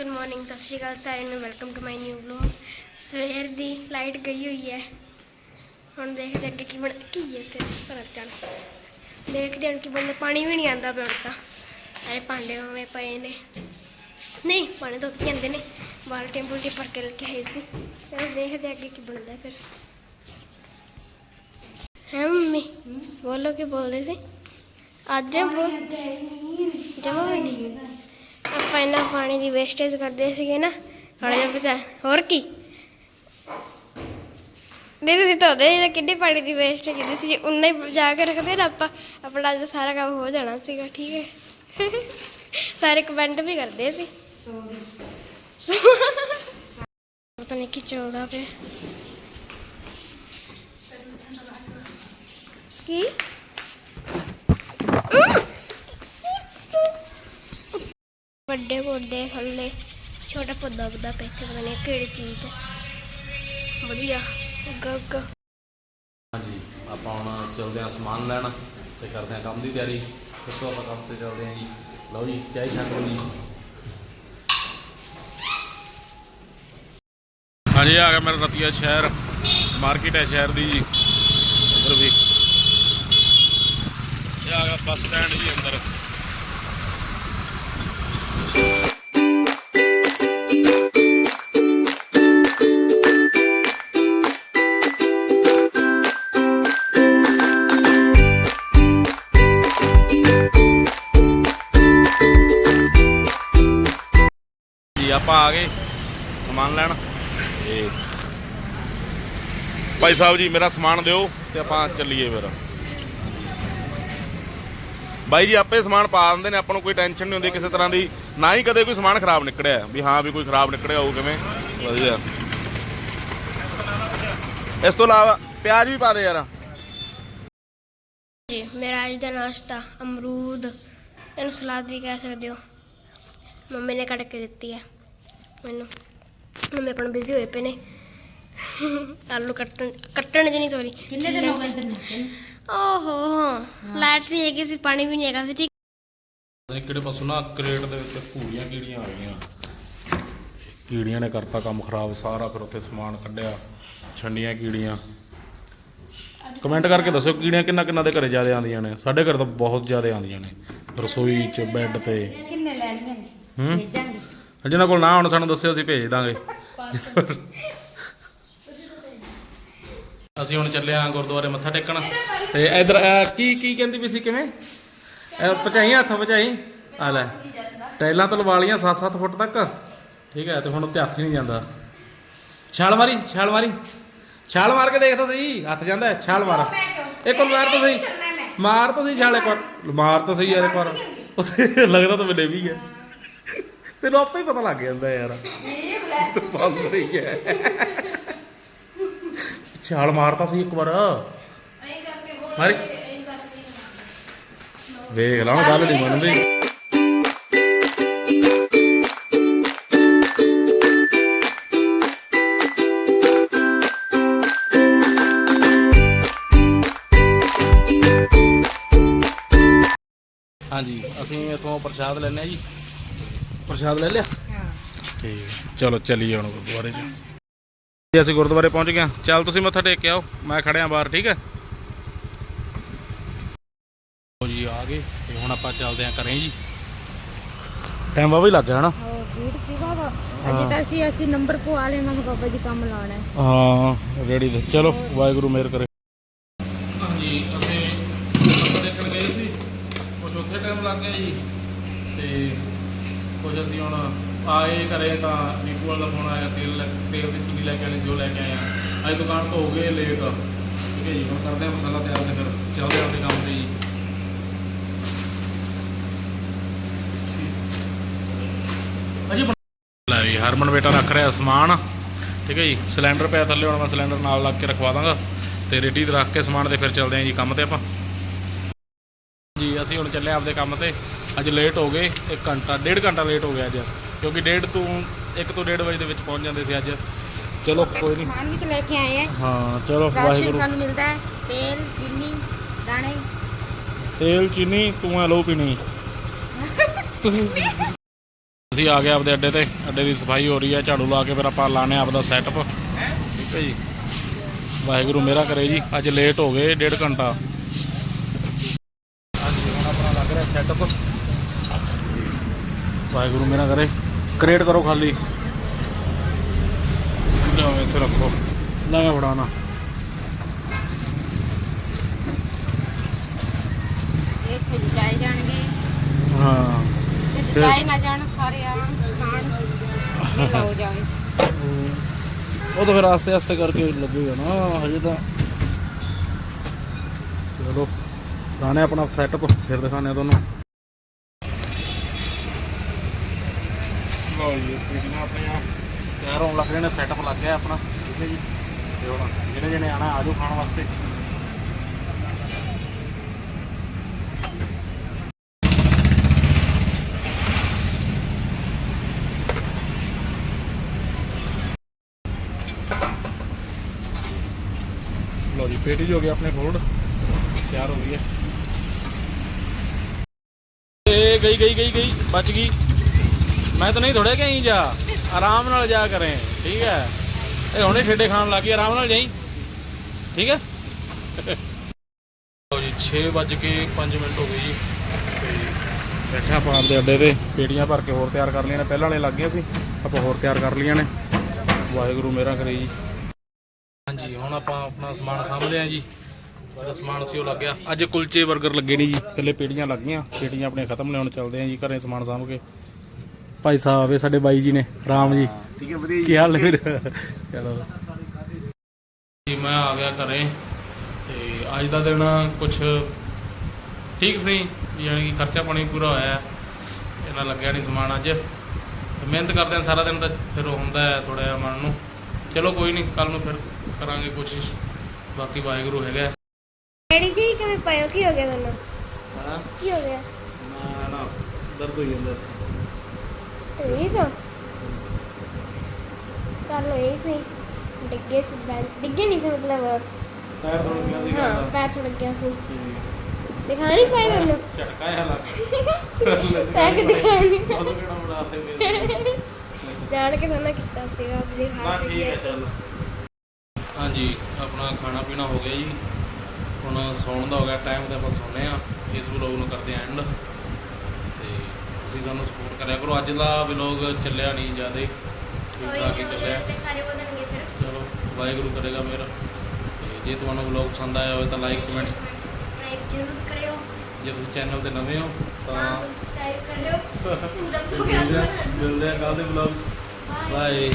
Good morning ਸਤਿ ਸ਼੍ਰੀ ਅਕਾਲ ਸਾਰਿਆਂ ਨੂੰ welcome to my new vlog ਸਵੇਰ ਦੀ ਲਾਈਟ ਗਈ ਹੋਈ ਹੈ। ਹੁਣ ਦੇਖਦੇ ਅੱਗੇ ਕੀ ਬਣ ਕੀ ਹੈ ਤੇ ਪਰ ਚੱਲ ਦੇਖਦੇ ਹਾਂ ਕੀ ਬਣਦਾ। ਪਾਣੀ ਵੀ ਨਹੀਂ ਆਂਦਾ ਪਿਆ ਹੁਣ ਤਾਂ। ਸਾਰੇ ਭਾਂਡੇ ਹੋਵੇਂ ਪਏ ਨੇ। ਨਹੀਂ ਪਾਣੀ ਤਾਂ ਉੱਥੇ ਆਂਦੇ ਨੇ। ਟੈਂਪਲ ਤੇ ਭਰ ਕੇ ਕੇ ਆਏ ਸੀ। ਚਲ ਦੇਖਦੇ ਅੱਗੇ ਕੀ ਬਣਦਾ ਫਿਰ। ਹੈ ਮੰਮੀ? ਬੋਲੋ ਕੀ ਬੋਲਦੇ ਸੀ? ਅੱਜ ਜਮਾ ਵੀ ਨਹੀਂ। ਪਾਣੀ ਦੀ ਵੇਸਟੇਜ ਕਰਦੇ ਸੀਗੇ ਨਾ ਥੋੜਾ ਜਿਹਾ ਬਚਾ ਹੋਰ ਕੀ? ਦੇ ਤੁਸੀਂ ਤਾਂ ਉਹਦੇ ਕਿੰਨੀ ਪਾਣੀ ਦੀ ਵੇਸਟੇਜ ਕੀਤੀ ਸੀ, ਜੇ ਉਨਾ ਹੀ ਬਚਾ ਕੇ ਰੱਖਦੇ ਨਾ ਆਪਾਂ, ਆਪਣਾ ਅੱਜ ਸਾਰਾ ਕੰਮ ਹੋ ਜਾਣਾ ਸੀਗਾ, ਠੀਕ ਹੈ? ਸਾਰੇ ਕਮੈਂਟ ਵੀ ਕਰਦੇ ਸੀ। ਪਤਾ ਨਹੀਂ ਕੀ ਚੱਲਦਾ ਪਿਆ। ਕੀ? ਵੱਡੇ ਪੌਦੇ ਥੱਲੇ ਛੋਟਾ ਪੌਦਾ ਉੱਗਦਾ ਪਿਆ ਇੱਥੇ, ਪਤਾ ਨਹੀਂ ਕਿਹੜੀ ਚੀਜ਼ ਹੈ। ਵਧੀਆ ਗੱਗ ਹਾਂਜੀ, ਆਪਾਂ ਹੁਣ ਚਲਦੇ ਹਾਂ ਸਮਾਨ ਲੈਣ ਤੇ ਕਰਦੇ ਹਾਂ ਕੰਮ ਦੀ ਤਿਆਰੀ। ਫਿਰ ਤੋਂ ਆਪਾਂ ਕੰਮ ਤੇ ਚੱਲਦੇ ਹਾਂ ਜੀ। ਲਓ ਜੀ, ਚਾਹ ਛੱਕ ਜੀ। ਹਾਂਜੀ, ਆ ਗਿਆ ਮੇਰਾ ਰਤੀਆ ਸ਼ਹਿਰ। ਮਾਰਕੀਟ ਹੈ ਸ਼ਹਿਰ ਦੀ ਜੀ। ਇੱਧਰ ਵੀ। ਇਹ ਆ ਗਿਆ ਬੱਸ ਸਟੈਂਡ ਜੀ ਅੰਦਰ। ਜੀ ਆਪਾਂ ਆ ਗਏ ਸਮਾਨ ਲੈਣ। ਤੇ ਭਾਈ ਸਾਹਿਬ ਜੀ, ਮੇਰਾ ਸਮਾਨ ਦਿਓ ਤੇ ਆਪਾਂ ਚੱਲੀਏ ਫਿਰ। ਬਾਈ ਜੀ, ਆਪੇ ਸਮਾਨ ਪਾ ਦਿੰਦੇ ਨੇ, ਆਪਾਂ ਨੂੰ ਕੋਈ ਟੈਨਸ਼ਨ ਨਹੀਂ ਹੁੰਦੀ ਕਿਸੇ ਤਰ੍ਹਾਂ ਦੀ। ਨਾ ਹੀ ਕਦੇ ਕੋਈ ਸਮਾਨ ਖਰਾਬ ਨਿਕੜਿਆ, ਵੀ ਹਾਂ, ਵੀ ਕੋਈ ਖਰਾਬ ਨਿਕੜਿਆ ਹੋਊ ਕਿਵੇਂ। ਵਧੀਆ। ਇਸ ਤੋਂ ਇਲਾਵਾ ਪਿਆਜ਼ ਵੀ ਪਾ ਦੇ ਯਾਰ। ਜੀ, ਮੇਰਾ ਅੱਜ ਦਾ ਨਾਸ਼ਤਾ ਅਮਰੂਦ, ਇਹਨੂੰ ਸਲਾਦ ਵੀ ਕਹਿ ਸਕਦੇ ਹੋ। ਮੰਮੀ ਨੇ ਕੱਟ ਕੇ ਦਿੱਤੀ ਹੈ। ਮੈਨੂੰ। ਮੰਮੀ ਆਪਣਾ ਬਿਜ਼ੀ ਹੋਏ ਪਏ ਨੇ। ਆਲੂ ਕੱਟਣ ਕੱਟਣ ਜੀ ਨਹੀਂ ਸੌਰੀ ਕਿੰਨੇ ਦਿਨ ਹੋ ਗਏ ਤੈਨੂੰ ਓਹੋ ਲਾਈਟ ਨਹੀਂ ਹੈਗੀ ਸੀ ਪਾਣੀ ਵੀ ਨਹੀਂ ਹੈਗਾ ਸੀ ਠੀਕ। ਨਹੀਂ ਕਿਹੜੇ ਪਾਸੋਂ ਨਾ ਕਰੇਟ ਦੇ ਵਿੱਚ ਭੂਰੀਆਂ ਕੀੜੀਆਂ ਆ ਗਈਆਂ। ਕੀੜੀਆਂ ਨੇ ਕਰਤਾ ਕੰਮ ਖਰਾਬ ਸਾਰਾ ਫਿਰ ਉੱਥੇ ਸਮਾਨ ਕੱਢਿਆ ਛੰਡੀਆਂ ਕੀੜੀਆਂ। ਕਮੈਂਟ ਕਰਕੇ ਦੱਸੋ ਕੀੜੀਆਂ ਕਿੰਨਾ ਕਿੰਨਾ ਦੇ ਘਰੇ ਜ਼ਿਆਦਾ ਆਉਂਦੀਆਂ ਨੇ। ਸਾਡੇ ਘਰ ਤਾਂ ਬਹੁਤ ਜ਼ਿਆਦਾ ਆਉਂਦੀਆਂ ਨੇ। ਰਸੋਈ 'ਚ ਬੈੱਡ ਤੇ। ਕਿੰਨੇ ਲੈਣੀਆਂ ਨੇ? ਹੂੰ? ਭੇਜਾਂਗੇ ਜਿਹਨਾਂ ਕੋਲ ਨਾ ਹੁਣ ਸਾਨੂੰ ਦੱਸਿਓ, ਅਸੀਂ ਭੇਜ ਦਾਂਗੇ। ਅਸੀਂ ਹੁਣ ਚੱਲੇ ਆਂ ਗੁਰਦੁਆਰੇ ਮੱਥਾ ਟੇਕਣ। ਤੇ ਇਧਰ ਕੀ ਕੀ ਕਹਿੰਦੀ ਵੀ ਸੀ ਕਿਵੇਂ? ਪਚਾਈ ਹੱਥ ਪਚਾਈ ਆ ਲੈ। ਟੈਲਾਂ ਤੋਂ ਲਵਾ ਲੀਆਂ 7-7 ਫੁੱਟ ਤੱਕ। ਠੀਕ ਹੈ, ਤੇ ਹੁਣ ਉੱਤੇ ਹੱਥ ਹੀ ਨਹੀਂ ਜਾਂਦਾ। ਛਾਲ ਮਾਰੀ ਛਾਲ ਮਾਰੀ। ਛਾਲ ਮਾਰ ਕੇ ਦੇਖ ਤਾਂ ਸਹੀ, ਹੱਥ ਜਾਂਦਾ ਛਾਲ ਮਾਰ। ਇੱਕ ਵਾਰ ਮਾਰ ਤਾਂ ਸਹੀ। ਮਾਰ ਤਾਂ ਸਹੀ, ਛਾਲ ਇੱਕ ਵਾਰ। ਮਾਰ ਤਾਂ ਸਹੀ ਯਾਰ ਇੱਕ ਵਾਰ। ਲੱਗਦਾ ਤਾਂ ਮੈਨੂੰ ਵੀ ਹੈ। ਤੈਨੂੰ ਆਪੇ ਹੀ ਪਤਾ ਲੱਗ ਜਾਂਦਾ ਯਾਰ। ਤੂੰ ਬੰਦ ਰਹੀ ਹੈ। ਛਾਲ ਮਾਰਤਾ ਸੀ ਇੱਕ ਵਾਰ। ਮਾਰੀ। ਵੇਖ ਲਾ ਹੁਣ ਗੱਲ ਨਹੀਂ ਮੰਨਦੀ ਹਾਂਜੀ ਅਸੀਂ ਇਥੋਂ ਪ੍ਰਸ਼ਾਦ ਲੈਣੇ ਆ ਜੀ। ਪ੍ਰਸ਼ਾਦ ਲੈ ਲਿਆ। ਠੀਕ ਹੈ। ਚਲੋ ਚੱਲੀਏ ਹੁਣ ਗੁਰਦੁਆਰੇ 'ਚ। ਜੀ ਅਸੀਂ ਗੁਰਦੁਆਰੇ ਪਹੁੰਚ ਗਏ ਹਾਂ। ਚੱਲ ਤੁਸੀਂ ਮੱਥਾ ਟੇਕ ਕੇ ਆਓ ਮੈਂ ਖੜਿਆ ਬਾਹਰ ਠੀਕ ਹੈ? ਲਓ ਜੀ ਆ ਗਏ ਤੇ ਹੁਣ ਆਪਾਂ ਚੱਲਦੇ ਆਂ ਘਰੇ ਜੀ। ਟਾਈਮ ਵਾਵਾ ਹੀ ਲੱਗ ਗਿਆ ਹਨਾ? ਸੀ ਬਾਬਾ ਅਜੇ ਤਾਂ ਅਸੀਂ ਅਸੀਂ ਨੰਬਰ ਪਵਾ ਕਿਹਾ ਬਾਬਾ ਜੀ ਕੰਮ ਲਾਉਣਾ ਹੈ। ਹਾਂ ਰੈਡੀ ਦੇ ਚਲੋ ਵਾਹਿਗੁਰੂ ਮਿਹਰ ਕਰੇ ਹਾਂਜੀ ਅਸੀਂ ਮੱਥਾ ਟੇਕਣ ਗਏ ਸੀ ਕੁਝ ਉੱਥੇ ਟਾਈਮ ਲੱਗ ਗਿਆ ਜੀ ਤੇ ਕੁਝ ਅਸੀਂ ਹੁਣ ਆਏ ਘਰੇ ਤਾਂ ਡੀਪੂ ਵਾਲਾ ਦਾ ਫੋਨ ਆਇਆ, ਤੇਲ ਲੈ- ਤੇਲ ਦੀ ਚੀਨੀ ਲੈ ਕੇ ਆਣੀ ਸੀ, ਉਹ ਲੈ ਕੇ ਆਏ ਆ। ਅੱਜ ਦੁਕਾਨ ਤੋਂ ਹੋ ਗਏ ਲੇਟ ਠੀਕ ਹੈ ਜੀ, ਹੁਣ ਕਰਦੇ ਹਾਂ ਮਸਾਲਾ ਤਿਆਰ ਤੇ ਫਿਰ ਚੱਲਦੇ ਹਾਂ ਆਪਣੇ ਕੰਮ ਤੇ ਜੀ। ਅਜੀ ਲੈ ਵੀ, ਹਰਮਨ ਬੇਟਾ ਰੱਖ ਰਿਹਾ ਸਮਾਨ। ਠੀਕ ਹੈ ਜੀ, ਸਿਲੰਡਰ ਪਿਆ ਥੱਲੇ, ਹੁਣ ਮੈਂ ਸਿਲੰਡਰ ਨਾਲ ਲੱਗ ਕੇ ਰਖਵਾ ਦਾਂਗਾ। ਤੇ ਰੇਟੀ ਤੇ ਰੱਖ ਕੇ ਸਮਾਨ ਤੇ ਫਿਰ ਚੱਲਦੇ ਆਂ ਜੀ ਕੰਮ ਤੇ ਆਪਾਂ। ਜੀ, ਅਸੀਂ ਹੁਣ ਚੱਲੇ ਆਂ ਆਪਦੇ ਕੰਮ ਤੇ। ਅੱਜ ਲੇਟ ਹੋ ਗਏ 1 ਘੰਟਾ, ਡੇਢ ਘੰਟਾ ਲੇਟ ਹੋ ਗਿਆ ਅੱਜ। ਕਿਉਂਕਿ ਡੇਢ ਤੋਂ 1 ਤੋਂ ਡੇਢ ਵਜੇ ਦੇ ਵਿੱਚ ਪਹੁੰਚ ਜਾਂਦੇ ਸੀ ਅੱਜ। ਚਲੋ ਕੋਈ ਨਹੀਂ ਸਮਾਨ ਵੀ ਤਾਂ ਲੈ ਕੇ ਆਏ ਹੈ ਹਾਂ ਚਲੋ ਰਾਸ਼ਨ ਵਾਹਿਗੁਰੂ। ਸਾਨੂੰ ਮਿਲਦਾ ਹੈ। ਤੇਲ ਚੀਨੀ ਦਾਣੇ। ਤੇਲ ਚੀਨੀ ਤੂੰ ਐ ਲੋ ਪੀਣੀ। ਤੁਸੀਂ ਅਸੀਂ ਆ ਗਏ ਆਪਦੇ ਅੱਡੇ ਤੇ। ਅੱਡੇ ਦੀ ਸਫ਼ਾਈ ਹੋ ਰਹੀ ਹੈ। ਝਾੜੂ ਲਾ ਕੇ ਫਿਰ ਆਪਾਂ ਲਾਣੇ ਆਪਦਾ ਸੈਟਅਪ ਠੀਕ ਹੈ ਜੀ। ਵਾਹਿਗੁਰੂ ਮੇਰਾ ਕਰੇ ਜੀ। ਅੱਜ ਲੇਟ ਹੋ ਗਏ ਡੇਢ ਘੰਟਾ। ਹਾਂਜੀ ਹੁਣ ਆਪਣਾ ਲੱਗ ਰਿਹਾ ਸੈਟਅਪ ਵਾਹਿਗੁਰੂ ਮੇਰਾ ਕਰੇ। ਕ੍ਰੀਏਟ ਕਰੋ ਖਾਲੀ। ਲਿਆਓ ਇੱਥੇ ਰੱਖੋ। ਲੈ ਮੈਂ ਫੜਾਣਾ ਇੱਥੇ ਜੀ ਜਾਏ ਜਾਣਗੇ। ਹਾਂ। ਤੇ ਫਿਰ- ਜਾਏ ਨਾ ਜਾਣ ਸਾਰੇ ਆਣ ਖਾਣ ਇਹ ਲਓ ਜਾਵੇ। ਉਹ ਤਾਂ ਫਿਰ ਆਸਤੇ ਆਸਤੇ ਕਰਕੇ ਲੱਗੇਗਾ ਨਾ ਹਜੇ ਤਾਂ। ਚਲੋ ਲਾਣੇ ਆਪਣਾ ਸੈਟਅਪ ਫਿਰ ਦਿਖਾਣੇ ਤੁਹਾਨੂੰ। ਲਓ ਜੀ ਪੀੜੀਆਂ ਆਪਣੀਆਂ ਤਿਆਰ ਹੋਣ ਲੱਗ ਰਹੇ ਨੇ ਸੈਟਅਪ ਲੱਗ ਗਿਆ ਆਪਣਾ, ਠੀਕ ਹੈ ਜੀ। ਤੇ ਹੁਣ ਜਿਹੜੇ ਜਿਹੜੇ ਆਣਾ ਆਜੋ ਖਾਣ ਵਾਸਤੇ। ਲਓ ਜੀ, ਪੇਟੀ ਹੋ ਗਿਆ ਆਪਣੇ ਫੂਡ ਤਿਆਰ ਹੋ ਗਈ ਹੈ। ਏ ਗਈ ਗਈ ਗਈ ਗਈ, ਬਚ ਗਈ। ਮੈਂ ਤਾਂ ਨਹੀਂ ਥੋੜੇ ਕਹੀਂ ਜਾ। ਆਰਾਮ ਨਾਲ ਜਾ ਕਰੇ, ਠੀਕ ਹੈ। ਇਹ ਹੁਣੇ ਠੇਡੇ ਖਾਣ ਲੱਗੀ ਆਰਾਮ ਨਾਲ ਜਾਈ। ਠੀਕ ਹੈ? ਲਓ ਜੀ 6 ਵੱਜ ਕੇ 5 ਮਿੰਟ ਹੋ ਗਏ ਜੀ। ਤੇ ਬੈਠਾ ਆਪਾਂ ਆਪਦੇ ਅੱਡੇ ਤੇ, ਪੇਟੀਆਂ ਭਰ ਕੇ ਹੋਰ ਤਿਆਰ ਕਰ ਲਈਆਂ ਨੇ। ਪਹਿਲਾਂ ਵਾਲੇ ਲੱਗ ਗਏ ਸੀ, ਆਪਾਂ ਹੋਰ ਤਿਆਰ ਕਰ ਲਈਆਂ ਨੇ। ਵਾਹਿਗੁਰੂ ਮੇਰਾ ਕਰੇ ਜੀ। ਹਾਂਜੀ, ਹੁਣ ਆਪਾਂ ਆਪਣਾ ਸਮਾਨ ਸਾਂਭਦੇ ਆ ਜੀ। ਬੜਾ ਸਮਾਨ ਸੀ, ਉਹ ਲੱਗ ਗਿਆ। ਅੱਜ ਕੁਲਚੇ 버ਗਰ ਲੱਗੇ ਨਹੀਂ ਜੀ। ਇਕੱਲੇ ਪੇਟੀਆਂ ਲੱਗ ਗਈਆਂ। ਪੇਟੀਆਂ ਆਪਣੀਆਂ ਖਤਮ ਨੇ, ਹੁਣ ਚੱਲਦੇ ਆ ਜੀ, ਘਰੇ ਸਮਾਨ ਸਾਂਭ ਕੇ। ਭਾਈ ਸਾਹਿਬ ਆਵੇ ਸਾਡੇ ਬਾਈ ਜੀ ਨੇ ਰਾਮ ਜੀ। ਠੀਕ ਹੈ ਵਧੀਆ ਕੀ ਹਾਲ ਨੇ ਫਿਰ? ਚਲੋ। ਜੀ ਮੈਂ ਆ ਗਿਆ ਘਰੇ ਤੇ ਅੱਜ ਦਾ ਦਿਨ ਕੁਝ ਠੀਕ ਸੀ ਯਾਨੀ ਕਿ ਖਰਚਾ ਪਾਣੀ ਪੂਰਾ ਹੋਇਆ। ਇਹਨਾਂ ਲੱਗਿਆ ਨਹੀਂ ਸਮਾਨ ਅੱਜ। ਮਿਹਨਤ ਕਰਦੇ ਆ ਸਾਰਾ ਦਿਨ ਤਾਂ ਫਿਰ ਹੁੰਦਾ ਹੈ ਥੋੜਾ ਜਿਹਾ ਮਨ ਨੂੰ। ਚਲੋ ਕੋਈ ਨਹੀਂ ਕੱਲ ਨੂੰ ਫਿਰ ਕਰਾਂਗੇ ਕੋਸ਼ਿਸ਼। ਬਾਕੀ ਵਾਹਿਗੁਰੂ ਹੈਗਾ। ਹੈ। ਡੈਡੀ ਜੀ ਕਿਵੇਂ ਹੋ? ਕੀ ਹੋ ਗਿਆ ਤੁਹਾਨੂੰ? ਹਾਂ? ਕੀ ਹੋ ਗਿਆ? ਮੈਂ ਨਾ ਦਰਦ ਹੋਈ ਜਾਂਦਾ। ਇਹ ਤਾਂ ਕੱਲ ਹੋਈ ਸੀ। ਡਿੱਗੇ ਸੀ ਬੈਂ ਡਿੱਗੇ ਨਹੀਂ ਸੀ ਮਤਲਬ? ਪੈਰ ਥੋੜਾ ਗਿਆ ਸੀ ਹਾਂ ਪੈਰ ਛੁੱਟ ਗਿਆ ਸੀ। ਦਿਖਾ ਨਹੀਂ ਪਾਈ ਤੁਹਾਨੂੰ ਝਟਕਾ ਜਿਹਾ ਲੱਗ ਪੈਰ ਕਿ ਦਿਖਾ ਨਹੀਂ। ਉਹ ਕਿਹੜਾ ਬਣਾ ਸੇ ਜਾਣ ਕੇ ਨਾ ਕੀਤਾ ਸੀਗਾ ਦਿਖਾ ਨਾ ਠੀਕ ਹੈ ਚੱਲ। ਹਾਂਜੀ ਆਪਣਾ ਖਾਣਾ ਪੀਣਾ ਹੋ ਗਿਆ ਜੀ। ਹੁਣ ਸੌਣ ਦਾ ਹੋ ਗਿਆ ਟਾਈਮ ਤੇ ਆਪਾਂ ਸੌਂਦੇ ਆ ਇਸ ਵਲੌਗ ਨੂੰ ਕਰਦੇ ਐਂਡ ਤੁਸੀਂ ਸਾਨੂੰ ਸਪੋਰਟ ਕਰਿਆ ਕਰੋ। ਅੱਜ ਦਾ ਵਲੌਗ ਚੱਲਿਆ ਨਹੀਂ ਜਿਆਦੇ ਠੀਕ ਠਾਕ ਹੀ ਚੱਲਿਆ। ਤੇ ਸਾਰੇ ਬੋਲਣਗੇ ਫਿਰ। ਚਲੋ ਵਾਹਿਗੁਰੂ ਕਰੇਗਾ ਮੇਰਾ ਜੇ ਤੁਹਾਨੂੰ ਵਲੌਗ ਪਸੰਦ ਆਇਆ ਹੋਵੇ ਤਾਂ ਲਾਈਕ ਕਮੈਂਟ ਸਬਸਕ੍ਰਾਈਬ ਜ਼ਰੂਰ ਕਰਿਓ। ਜੇ ਤੁਸੀਂ ਚੈਨਲ ਤੇ ਨਵੇਂ ਹੋ ਤਾਂ ਸਬਸਕ੍ਰਾਈਬ ਆ ਮਿਲਦੇ ਆ ਕੱਲ ਦੇ ਵਲੌਗ ਬਾਏ